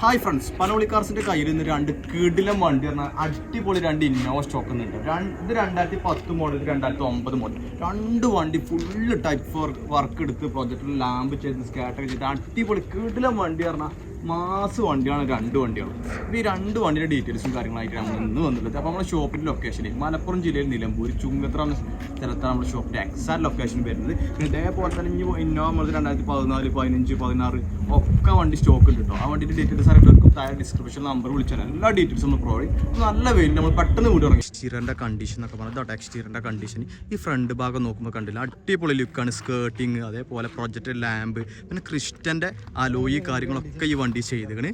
Hi friends Panoli കയ്യിൽ നിന്ന് രണ്ട് കിടിലം വണ്ടി പറഞ്ഞാൽ അടിപൊളി രണ്ട് ഇന്നോവ സ്റ്റോക്ക് ഉണ്ട് ഇത് രണ്ടായിരത്തി പത്ത് മോഡൽ രണ്ടായിരത്തി ഒമ്പത് മോഡൽ രണ്ട് വണ്ടി ഫുള്ള് ടൈപ്പ് വർക്ക് എടുത്ത് പ്രൊജക്റ്റിൽ ലാമ്പ് ചെയ്ത് സ്കാറ്റൊക്കെ ചെയ്ത് അടിപൊളി കിടിലം വണ്ടി പറഞ്ഞാൽ മാസ് വണ്ടിയാണ് രണ്ട് വണ്ടിയാണ് അപ്പോൾ ഈ രണ്ട് വണ്ടിയുടെ ഡീറ്റെയിൽസും കാര്യങ്ങളായിട്ട് നമ്മൾ ഇന്ന് വന്നിട്ടുള്ളത്. അപ്പോൾ നമ്മുടെ ഷോപ്പിന്റെ ലൊക്കേഷൻ മലപ്പുറം ജില്ലയിൽ നിലമ്പൂർ ചുങ്കത്ര എന്ന സ്ഥലത്താണ് നമ്മുടെ ഷോപ്പിന്റെ എക്സാക്ട് ലൊക്കേഷൻ വരുന്നത്. ഇതേപോലെ തന്നെ ഇനി ഇന്നോവ മുതൽ രണ്ടായിരത്തി പതിനാല് പതിനഞ്ച് പതിനാറ് ഒക്കെ വണ്ടി സ്റ്റോക്ക് ഉണ്ട് കേട്ടോ ആ വണ്ടിയുടെ ഡീറ്റെയിൽസ് അറിയുന്നവർക്കും താഴെ ഡിസ്ക്രിപ്ഷൻ നമ്പർ വിളിച്ചാൽ എല്ലാ ഡീറ്റെയിൽസും ഒന്ന് പ്രൊവൈഡ് നല്ല വെയിൽ നമ്മൾ പെട്ടെന്ന് വീട് ഇറങ്ങി എക്സ്റ്റീരിയറിന്റെ കണ്ടീഷൻ എന്നൊക്കെ പറഞ്ഞാൽ എക്സ്റ്റീരിയറിന്റെ കണ്ടീഷൻ ഈ ഫ്രണ്ട് ഭാഗം നോക്കുമ്പോൾ കണ്ടില്ല? അടിപൊളി ലുക്കാണ് സ്കേർട്ടിങ് അതേപോലെ പ്രൊജക്റ്റ് ലാമ്പ് പിന്നെ ക്രിസ്റ്റന്റെ അലോയി കാര്യങ്ങളൊക്കെ ഈ വണ്ടി ചെയ്തേക്കണ്.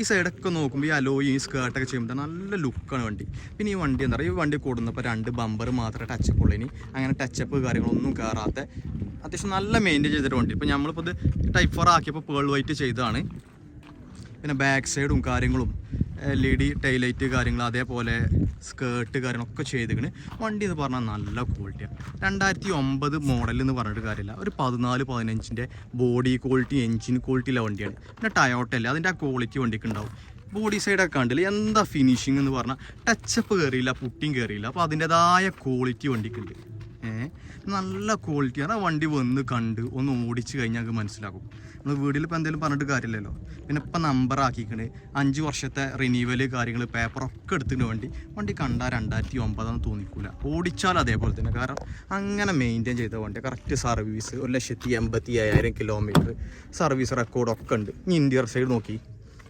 ഈ സൈഡൊക്കെ നോക്കുമ്പോൾ ഈ അലോയി ഈ സ്കേർട്ടൊക്കെ ചെയ്യുമ്പോൾ നല്ല ലുക്കാണ് വണ്ടി. പിന്നെ ഈ വണ്ടി എന്താ പറയുക? ഈ വണ്ടി കൂടുന്നപ്പോൾ രണ്ട് ബമ്പർ മാത്രമേ ടച്ചപ്പ് ഉള്ളൂ ഇനി. അങ്ങനെ ടച്ചപ്പ് കാര്യങ്ങളൊന്നും കയറാത്ത അത്യാവശ്യം നല്ല മെയിന്റെയിൻ ചെയ്തിട്ട് വണ്ടി. ഇപ്പോൾ നമ്മളിപ്പോൾ ഇത് ടൈപ്പ് ഫോർ ആക്കിയപ്പോൾ പേൾ വൈറ്റ് ചെയ്തതാണ്. പിന്നെ ബാക്ക് സൈഡും കാര്യങ്ങളും എൽ ഇ ഡി ടൈലൈറ്റ് കാര്യങ്ങൾ അതേപോലെ സ്കേർട്ട് കാര്യങ്ങളൊക്കെ ചെയ്തിക്കണ്. വണ്ടി എന്ന് പറഞ്ഞാൽ നല്ല ക്വാളിറ്റിയാണ് രണ്ടായിരത്തി ഒമ്പത് മോഡൽ എന്ന് പറഞ്ഞിട്ട് കാര്യമില്ല. ഒരു പതിനാല് പതിനഞ്ചിന്റെ ബോഡി ക്വാളിറ്റി എഞ്ചിൻ ക്വാളിറ്റിയുള്ള വണ്ടിയാണ്. പിന്നെ ടയോട്ടല്ലേ അതിന്റെ ആ ക്വാളിറ്റി വണ്ടിക്ക് ഉണ്ടാവും. ബോഡി സൈഡൊക്കെ കണ്ടില്ല എന്താ ഫിനിഷിംഗ് എന്ന് പറഞ്ഞാൽ ടച്ചപ്പ് കയറിയില്ല പുട്ടിയും കയറിയില്ല അപ്പോൾ അതിന്റെതായ ക്വാളിറ്റി വണ്ടിക്കുണ്ട് നല്ല ക്വാളിറ്റിയാണ് ആ വണ്ടി വന്ന് കണ്ട് ഒന്ന് ഓടിച്ച് കഴിഞ്ഞാൽ നമുക്ക് മനസ്സിലാകും. നമ്മൾ വീട്ടിൽ ഇപ്പോൾ എന്തെങ്കിലും പറഞ്ഞിട്ട് കാര്യമില്ലല്ലോ. പിന്നെ ഇപ്പം നമ്പർ ആക്കിക്കണ്. അഞ്ച് വർഷത്തെ റിന്യൂവൽ കാര്യങ്ങൾ പേപ്പറൊക്കെ എടുത്തിട്ട് വേണ്ടി. വണ്ടി കണ്ടാൽ രണ്ടായിരത്തി ഒമ്പതാണെന്ന് തോന്നിക്കൂല. ഓടിച്ചാൽ അതേപോലെ തന്നെ. കാരണം അങ്ങനെ മെയിന്റെയിൻ ചെയ്ത വണ്ടി. കറക്റ്റ് സർവീസ് ഒരു ലക്ഷത്തി എൺപത്തി അയ്യായിരം കിലോമീറ്റർ സർവീസ് റെക്കോർഡൊക്കെ ഉണ്ട്. ഇനി ഇന്റീരിയർ സൈഡ് നോക്കി.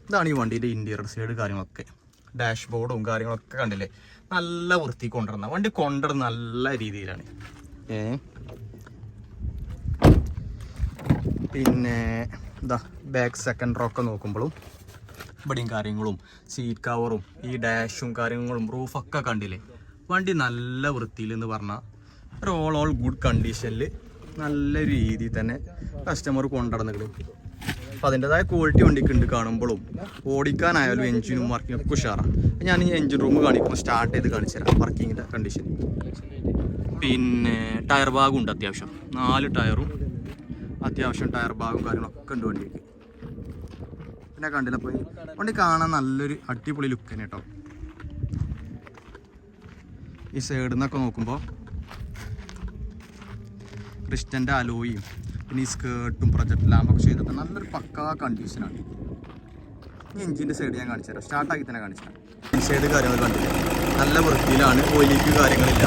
ഇതാണ് ഈ വണ്ടിയുടെ ഇന്റീരിയർ സൈഡ് കാര്യങ്ങളൊക്കെ. ഡാഷ് ബോർഡും കാര്യങ്ങളൊക്കെ കണ്ടില്ലേ? നല്ല വൃത്തി കൊണ്ടുവരുന്ന വണ്ടി കൊണ്ടുവരുന്ന നല്ല രീതിയിലാണ്. ഏ? പിന്നെ ഇതാ ബാക്ക് സെക്കൻഡ് റോക്കെ നോക്കുമ്പോഴും ഇവിടെയും കാര്യങ്ങളും സീറ്റ് കവറും ഈ ഡാഷും കാര്യങ്ങളും റൂഫൊക്കെ കണ്ടില്ലേ? വണ്ടി നല്ല വൃത്തിയിൽ എന്ന് പറഞ്ഞാൽ ഒരു ഓൾ ഓൾ ഗുഡ് കണ്ടീഷനിൽ നല്ല രീതിയിൽ തന്നെ കസ്റ്റമർ കൊണ്ടുനടന്നിട്ട് അപ്പം അതിന്റെതായ ക്വാളിറ്റി വണ്ടിക്ക് ഉണ്ട് കാണുമ്പോഴും. ഓടിക്കാനായാലും എഞ്ചിനും വർക്കിംഗ് ഒക്കെ ഉഷാറാണ് ഞാൻ ഈ എഞ്ചിൻ റൂം കാണിക്കുമ്പോൾ സ്റ്റാർട്ട് ചെയ്ത് കാണിച്ചു തരാം വർക്കിങ്ങിന്റെ കണ്ടീഷൻ പിന്നെ ടയർ ഭാഗം ഉണ്ട് അത്യാവശ്യം. നാല് ടയറും അത്യാവശ്യം ടയർ ഭാഗവും കാര്യങ്ങളൊക്കെ ഉണ്ട് വണ്ടിക്ക്. പിന്നെ കണ്ടില്ല പോയി വണ്ടി കാണാൻ നല്ലൊരു അടിപൊളി ലുക്ക് തന്നെ കേട്ടോ ഈ സൈഡിൽ നിന്നൊക്കെ നോക്കുമ്പോൾ ക്രിസ്റ്റന്റെ അലോയും പിന്നെ സ്കേർട്ടും പ്രൊജക്ട് ലാമ്പൊക്കെ ചെയ്തിട്ട് നല്ലൊരു പക്കാ കണ്ടീഷനാണ് ഈ എഞ്ചിന്റെ സൈഡ് ഞാൻ കാണിച്ചു തരാം. സ്റ്റാർട്ടാക്കി തന്നെ കാണിച്ചു തരാം. സൈഡ് കാര്യങ്ങൾ കണ്ടില്ല? നല്ല വൃത്തിയിലാണ് ഒലിക്ക് കാര്യങ്ങളില്ല.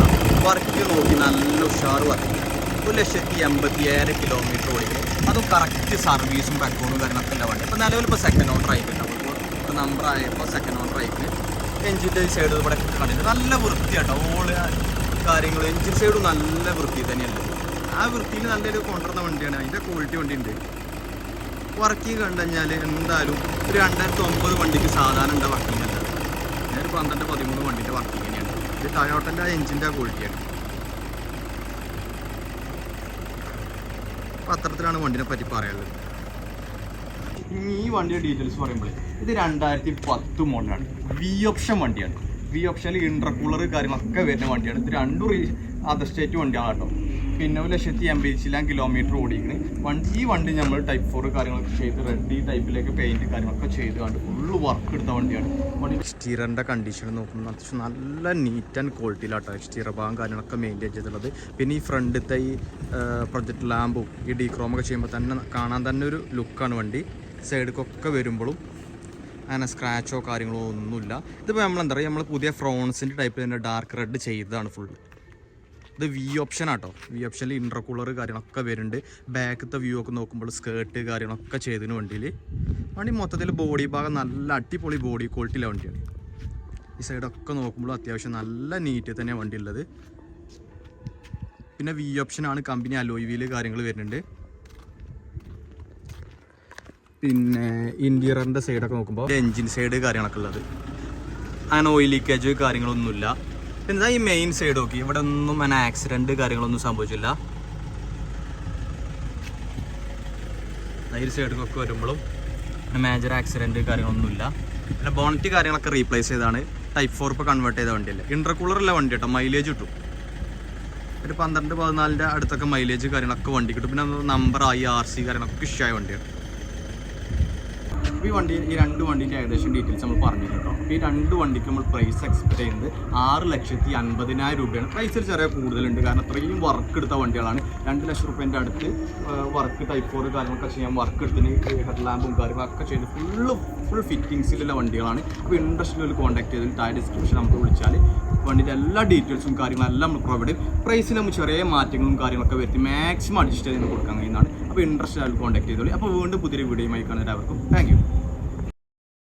വർക്ക് നോക്കി നല്ല ഉഷാർ വർക്ക് ഒരു ലക്ഷത്തി എൺപത്തി ഏഴ് കിലോമീറ്റർ ഓടിക്കും അതും കറക്റ്റ് സർവീസും റെക്കോർഡും കാര്യങ്ങളൊക്കെ ഉള്ള വണ്ടി. ഇപ്പോൾ നിലവിൽ ഇപ്പോൾ സെക്കൻഡ് ഓണർ ആയിട്ടുണ്ട്. ഇപ്പോൾ നമ്പർ ആയപ്പോൾ സെക്കൻഡ് ഓൺ ആയിട്ട് എഞ്ചിന്റെ സൈഡ് ഇവിടെ കണ്ടിട്ട് നല്ല വൃത്തിയാട്ടോ. ഓൾ കാര്യങ്ങൾ എഞ്ചിൻ സൈഡും നല്ല വൃത്തി തന്നെയല്ലേ? ആ വൃത്തിയിൽ നല്ലൊരു കൊണ്ടുവരുന്ന വണ്ടിയാണ്. അതിന്റെ ക്വാളിറ്റി വണ്ടി ഉണ്ട് വർക്കിംഗ് കണ്ടു കഴിഞ്ഞാൽ എന്തായാലും ഒരു രണ്ടായിരത്തി ഒമ്പത് വണ്ടിക്ക് സാധാരണ എന്താ വർക്കിംഗ് അല്ല. ഞാനൊരു പന്ത്രണ്ട് പതിമൂന്ന് വണ്ടിന്റെ വർക്കിംഗ് തന്നെയാണ്. ഇത് ടയോട്ടന്റെ എഞ്ചിന്റെ ക്വാളിറ്റിയാണ് പത്രത്തിലാണ് വണ്ടിനെ പറ്റി പറയാനുള്ളത്. ഈ വണ്ടിയുടെ ഡീറ്റെയിൽസ് പറയുമ്പോൾ ഇത് രണ്ടായിരത്തി പത്ത് മോഡലാണ് വി ഓപ്ഷൻ വണ്ടിയാണ്. വി ഓപ്ഷനിൽ ഇൻട്രകൂളർ കാര്യങ്ങളൊക്കെ വരുന്ന വണ്ടിയാണ്. ഇത് രണ്ടും അതർ സ്റ്റേറ്റ് വണ്ടിയാണ് കേട്ടോ. പിന്നെ ഒരു ലക്ഷത്തി എൺപതിച്ചിലാം കിലോമീറ്റർ ഓടിക്കണ് വണ്ടി ഈ വണ്ടി നമ്മൾ ടൈപ്പ് ഫോർ കാര്യങ്ങളൊക്കെ ചെയ്ത് റെഡി ടൈപ്പിലേക്ക് പെയിന്റ് കാര്യങ്ങളൊക്കെ ചെയ്ത് കണ്ട് ഫുള്ള് വർക്ക് എടുത്ത വണ്ടിയാണ്. വണ്ടി സ്റ്റീറിന്റെ കണ്ടീഷൻ നോക്കുമ്പോൾ അത്യാവശ്യം നല്ല നീറ്റ് ആൻഡ് ക്വാളിറ്റിയിലാട്ടോ എക്സ്റ്റീരിയർ ഭാഗം കാര്യങ്ങളൊക്കെ മെയിന്റെയിൻ ചെയ്തിട്ടുള്ളത്. പിന്നെ ഈ ഫ്രണ്ടിലത്തെ ഈ പ്രൊജക്ട് ലാമ്പും ഈ ഡീക്രോമൊക്കെ ക്രോമൊക്കെ ചെയ്യുമ്പോൾ തന്നെ കാണാൻ തന്നെ ഒരു ലുക്കാണ് വണ്ടി. സൈഡിലേക്കൊക്കെ വരുമ്പോഴും അങ്ങനെ സ്ക്രാച്ചോ കാര്യങ്ങളോ ഒന്നുമില്ല. ഇതിപ്പോൾ നമ്മൾ എന്താ പറയുക നമ്മൾ പുതിയ ഫ്രോൺസിന്റെ ടൈപ്പ് തന്നെ ഡാർക്ക് റെഡ് ചെയ്തതാണ് ഫുള്ള് ഇത് വി ഓപ്ഷൻ ആട്ടോ. വി ഓപ്ഷനിൽ ഇന്റർകൂളർ കാര്യങ്ങളൊക്കെ വരുന്നുണ്ട്. ബാക്കത്തെ വ്യൂ ഒക്കെ നോക്കുമ്പോൾ സ്കേർട്ട് കാര്യങ്ങളൊക്കെ ചെയ്തതിന് വണ്ടിയിൽ വണ്ടി മൊത്തത്തിൽ ബോഡി ഭാഗം നല്ല അടിപൊളി ബോഡി ക്വാളിറ്റിയിലെ വണ്ടിയാണ്. ഈ സൈഡൊക്കെ നോക്കുമ്പോൾ അത്യാവശ്യം നല്ല നീറ്റ് തന്നെ വണ്ടി ഉള്ളത്. പിന്നെ വി ഓപ്ഷനാണ് കമ്പനി അലോയ് വീൽ കാര്യങ്ങൾ വരുന്നുണ്ട്. പിന്നെ ഇന്റീരിയറിന്റെ സൈഡൊക്കെ നോക്കുമ്പോൾ എൻജിൻ സൈഡ് കാര്യങ്ങളൊക്കെ ഉള്ളത്. അങ്ങനെ ഓയിൽ ലീക്കേജ് കാര്യങ്ങളൊന്നുമില്ല. പിന്നെ ഈ മെയിൻ സൈഡ് നോക്കി. ഇവിടെ ഒന്നും അങ്ങനെ ആക്സിഡന്റ് കാര്യങ്ങളൊന്നും സംഭവിച്ചില്ല. ഈ സൈഡിലൊക്കെ വരുമ്പോഴും മേജർ ആക്സിഡന്റ് കാര്യങ്ങളൊന്നുമില്ല. പിന്നെ ബോണറ്റ് കാര്യങ്ങളൊക്കെ റീപ്ലേസ് ചെയ്താണ് ടൈപ്പ് ഫോർ ഇപ്പോൾ കൺവേർട്ട് ചെയ്ത വണ്ടിയല്ലേ. ഇന്റർകൂളറുള്ള വണ്ടി കേട്ടോ. മൈലേജ് കിട്ടും. ഒരു പന്ത്രണ്ട് പതിനാലിന്റെ അടുത്തൊക്കെ മൈലേജ് കാര്യങ്ങളൊക്കെ വണ്ടി കിട്ടും. പിന്നെ നമ്പർ ആയി ആർ സി കാര്യങ്ങളൊക്കെ ഇഷ്ടമായ വണ്ടിയാണ്. ഈ വണ്ടി ഈ രണ്ട് വണ്ടിന്റെ ഏകദേശം ഡീറ്റെയിൽസ് നമ്മൾ പറഞ്ഞിട്ടുണ്ടോ ഈ രണ്ട് വണ്ടിക്ക് നമ്മൾ പ്രൈസ് എക്സ്പെക്ട് ചെയ്യുന്നത് ആറ് ലക്ഷത്തി അൻപതിനായിരം രൂപയാണ്. പ്രൈസ് ചെറിയ കൂടുതലുണ്ട്. കാരണം അത്രയും വർക്ക് എടുത്ത വണ്ടികളാണ്. രണ്ട് ലക്ഷം റുപ്യേന്റെ അടുത്ത് വർക്ക് ടൈപ്പ് ഫോർ കാര്യങ്ങളൊക്കെ ചെയ്യാൻ വർക്ക് എടുത്തിന് ഹെഡ് ലാമ്പും കാര്യങ്ങളൊക്കെ ചെയ്ത് ഫുള്ള് ഫുൾ ഫിറ്റിങ്സിലുള്ള വണ്ടികളാണ്. അപ്പോൾ ഇൻട്രസ്റ്റിൽ കോൺടാക്ട് ചെയ്തിട്ട് താഴെ ഡിസ്ക്രിപ്ഷൻ നമുക്ക് വിളിച്ചാൽ വണ്ടിന്റെ എല്ലാ ഡീറ്റെയിൽസും കാര്യങ്ങളും എല്ലാം നമ്മൾ പ്രൊവൈഡ് ചെയ്യും. പ്രൈസിൽ നമ്മൾ ചെറിയ മാറ്റങ്ങളും കാര്യങ്ങളൊക്കെ വരുത്തി മാക്സിമം അഡ്ജസ്റ്റ് ചെയ്ത് കൊടുക്കാൻ കഴിയുന്നതാണ്. അപ്പോൾ ഇൻട്രസ്റ്റ് ആയാലും കോൺടാക്ട് ചെയ്തോളി. അപ്പോൾ വീണ്ടും പുതിയൊരു വീഡിയോയുമായി കാണുന്നവരാവർക്കും താങ്ക് യു